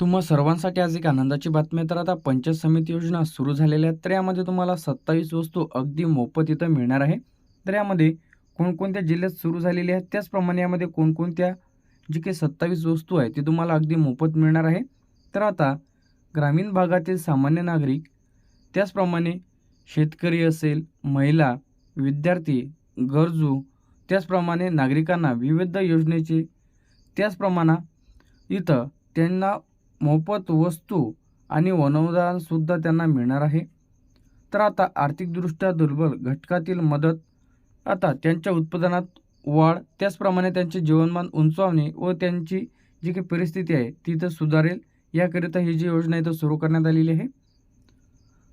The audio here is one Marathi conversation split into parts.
तुम्हा सर्वांसाठी आज एक आनंदाची बातमी तर आता पंचायत समिती योजना सुरू झालेल्या आहेत. तर यामध्ये तुम्हाला सत्तावीस वस्तू अगदी मोफत इथं मिळणार आहे. तर यामध्ये कोणकोणत्या जिल्ह्यात सुरू झालेली आहेत? त्याचप्रमाणे यामध्ये कोणकोणत्या जी काही सत्तावीस वस्तू आहे ती तुम्हाला अगदी मोफत मिळणार आहे. तर आता ग्रामीण भागातील सामान्य नागरिक त्याचप्रमाणे शेतकरी असेल महिला विद्यार्थी गरजू त्याचप्रमाणे नागरिकांना विविध योजनेचे त्याचप्रमाणे इथं त्यांना मोफत वस्तू आणि वनोदानसुद्धा त्यांना मिळणार आहे. तर आता आर्थिकदृष्ट्या दुर्बल घटकातील मदत आता त्यांच्या उत्पादनात वाढ त्याचप्रमाणे त्यांचे जीवनमान उंचावणे व त्यांची जी काही परिस्थिती आहे ती तर सुधारेल. याकरिता ही जी योजना इथं सुरू करण्यात आलेली आहे.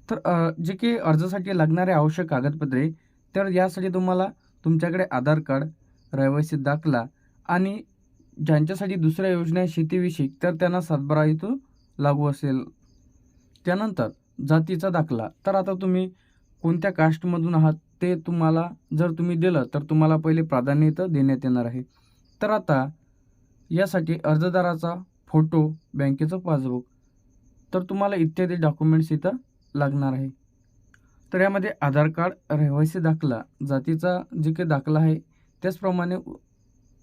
तर जे काही अर्जासाठी लागणारे आवश्यक कागदपत्रे तर यासाठी तुम्हाला तुमच्याकडे आधार कार्ड रहिवासी दाखला आणि ज्यांच्यासाठी दुसऱ्या योजना आहे शेतीविषयक तर त्यांना सातबारा इथं लागू असेल. त्यानंतर जातीचा दाखला. तर आता तुम्ही कोणत्या कास्टमधून आहात ते तुम्हाला जर तुम्ही दिलं तर तुम्हाला पहिले प्राधान्य इथं देण्यात येणार आहे. तर आता यासाठी अर्जदाराचा फोटो बँकेचं पासबुक तर तुम्हाला इत्यादी डॉक्युमेंट्स इथं लागणार आहे. तर यामध्ये आधार कार्ड रहिवासी दाखला जातीचा जे काही दाखला आहे त्याचप्रमाणे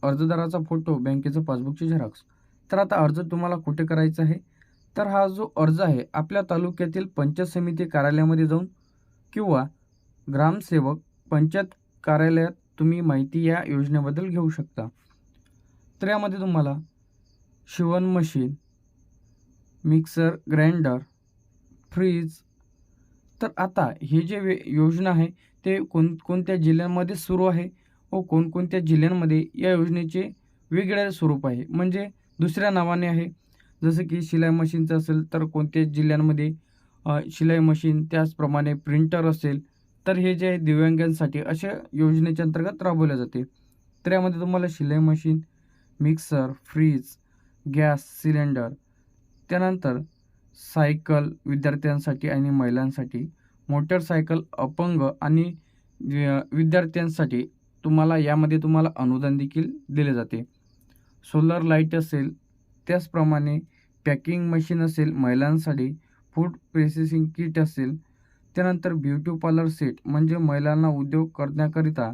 अर्जदाराचा फोटो बँकेचं पासबुकची झेरॉक्स. तर आता अर्ज तुम्हाला कुठे करायचा आहे? तर हा जो अर्ज आहे आपल्या तालुक्यातील पंचायत समिती कार्यालयामध्ये जाऊन किंवा ग्रामसेवक पंचायत कार्यालयात तुम्ही माहिती या योजनेबद्दल घेऊ शकता. तर यामध्ये तुम्हाला शिवण मशीन मिक्सर ग्राइंडर फ्रीज. तर आता हे जे वे योजना आहे ते कोण कोणत्या जिल्ह्यांमध्ये सुरू आहे? व कोणकोणत्या जिल्ह्यांमध्ये या योजनेचे वेगळे स्वरूप आहे? म्हणजे दुसऱ्या नावाने आहे. जसं की शिलाई मशीनचं असेल तर कोणत्या जिल्ह्यांमध्ये शिलाई मशीन त्याचप्रमाणे प्रिंटर असेल तर हे जे आहे दिव्यांगांसाठी अशा योजनेच्या अंतर्गत राबवले जाते. तर यामध्ये तुम्हाला शिलाई machine mixer fridge gas cylinder त्यानंतर सायकल विद्यार्थ्यांसाठी आणि महिलांसाठी मोटरसायकल अपंग आणि विद्यार्थ्यांसाठी तुम्हाला यामध्ये तुम्हाला अनुदान देखील दिले जाते. सोलर लाइट असेल त्याचप्रमाणे पॅकिंग मशीन असेल महिलांसाठी फूड प्रोसेसिंग किट असेल त्यानंतर ब्युटी पार्लर सेट म्हणजे महिलांना उद्योग करण्याकरिता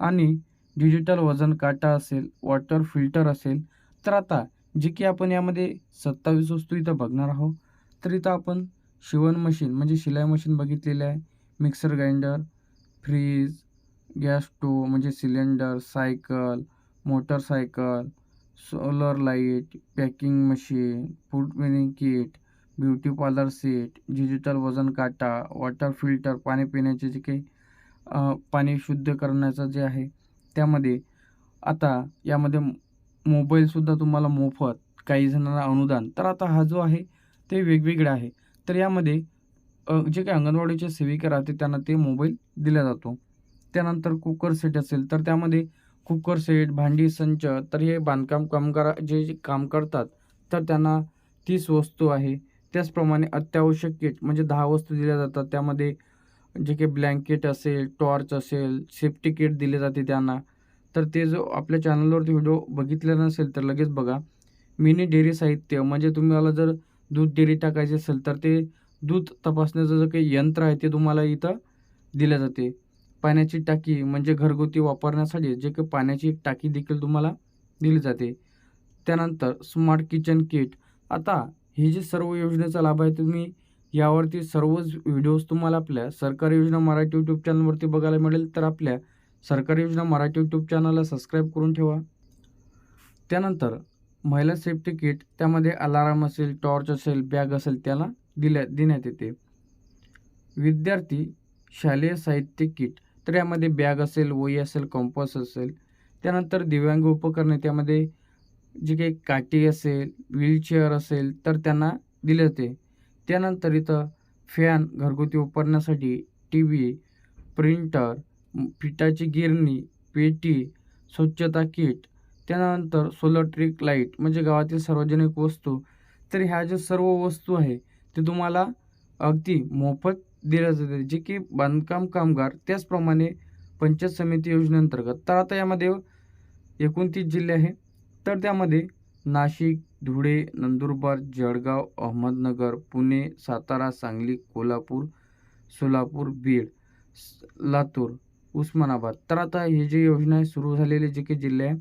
आणि डिजिटल वजन काटा असेल वॉटर फिल्टर असेल तर आता जे की आपण यामध्ये सत्तावीस वस्तू इथं बघणार आहोत. तर इथं आपण शिवण मशीन म्हणजे शिलाई मशीन बघितलेली आहे mixer grinder fridge gas stove म्हणजे cylinder cycle motorcycle solar light packing machine food mining kit beauty parlour set digital वजन काटा वॉटर फिल्टर पाणी पिण्याचे जे काही पाणी शुद्ध करण्याचं जे आहे त्यामध्ये आता यामध्ये मोबाईलसुद्धा तुम्हाला मोफत काही जणांना अनुदान. तर आता हा जो आहे ते वेगवेगळे आहे. तर यामध्ये जे काही अंगणवाडीचे सेविका राहते त्यांना ते मोबाईल दिला जातो. त्यानंतर कुकर सेट असेल तर त्यामध्ये कुकर सेट भांडी संच तर हे बांधकाम कामगार जे जे काम करतात तर त्यांना तीस वस्तू आहे. त्याचप्रमाणे अत्यावश्यक किट म्हणजे दहा वस्तू दिल्या जातात. त्यामध्ये जे काही ब्लँकेट असेल टॉर्च असेल सेफ्टी किट दिले जाते त्यांना. तर ते जो आपल्या चॅनलवरती व्हिडिओ बघितला नसेल तर लगेच बघा. मिनी डेअरी साहित्य म्हणजे तुम्हाला जर दूध डेअरी टाकायचे असेल तर ते दूध तपासण्याचं जे काही यंत्र आहे ते तुम्हाला इथं दिलं जाते. पाण्याची टाकी म्हणजे घरगुती वापरण्यासाठी जे काही पाण्याची एक टाकी देखील तुम्हाला दिली जाते. त्यानंतर स्मार्ट किचन किट आता ही जी सर्व योजनेचा लाभ आहे तुम्ही यावरती सर्वच व्हिडिओज तुम्हाला आपल्या सरकारी योजना मराठी यूट्यूब चॅनलवरती बघायला मिळेल. तर आपल्या सरकारी योजना मराठी यूट्यूब चॅनलला सबस्क्राईब करून ठेवा. त्यानंतर महिला सेफ्टी किट त्यामध्ये अलाराम असेल टॉर्च असेल बॅग असेल त्याला दिल्या देण्यात येते. विद्यार्थी शालेय साहित्य किट तर यामध्ये बॅग असेल वही असेल कंपास असेल. त्यानंतर दिव्यांग उपकरणे त्यामध्ये जी काही काठी असेल व्हीलचेअर असेल तर त्यांना दिले जाते. त्यानंतर इथं फॅन घरगुती वापरण्यासाठी टी व्ही प्रिंटर पिठाची गिरणी पेटी स्वच्छता किट त्यानंतर सोलर ट्रिक लाइट म्हणजे गावातील सार्वजनिक वस्तू. तर ह्या ज्या सर्व वस्तू आहे ते तुम्हाला अगदी मोफत दिल्या जाते. जे की बांधकाम कामगार त्याचप्रमाणे पंचायत समिती योजनेअंतर्गत. तर आता यामध्ये एकोणतीस जिल्हे आहे तर त्यामध्ये नाशिक धुळे नंदुरबार जळगाव अहमदनगर पुणे सातारा सांगली कोल्हापूर सोलापूर बीड स- लातूर उस्मानाबाद. तर आता हे जे योजना आहे सुरू झालेले जे काही जिल्हे आहे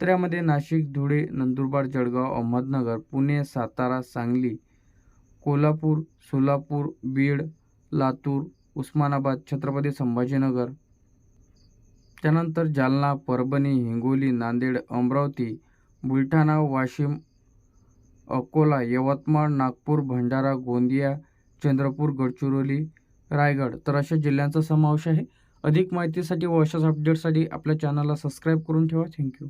तर यामध्ये नाशिक धुळे नंदुरबार जळगाव अहमदनगर पुणे सातारा सांगली कोल्हापूर सोलापूर बीड लातूर उस्मानाबाद छत्रपती संभाजीनगर. त्यानंतर जालना परभणी हिंगोली नांदेड अमरावती बुलढाणा वाशिम अकोला यवतमाळ नागपूर भंडारा गोंदिया चंद्रपूर गडचिरोली रायगड. तर अशा जिल्ह्यांचा समावेश आहे. अधिक माहितीसाठी व अशाच अपडेटसाठी आपल्या चॅनलला सबस्क्राईब करून ठेवा. थँक्यू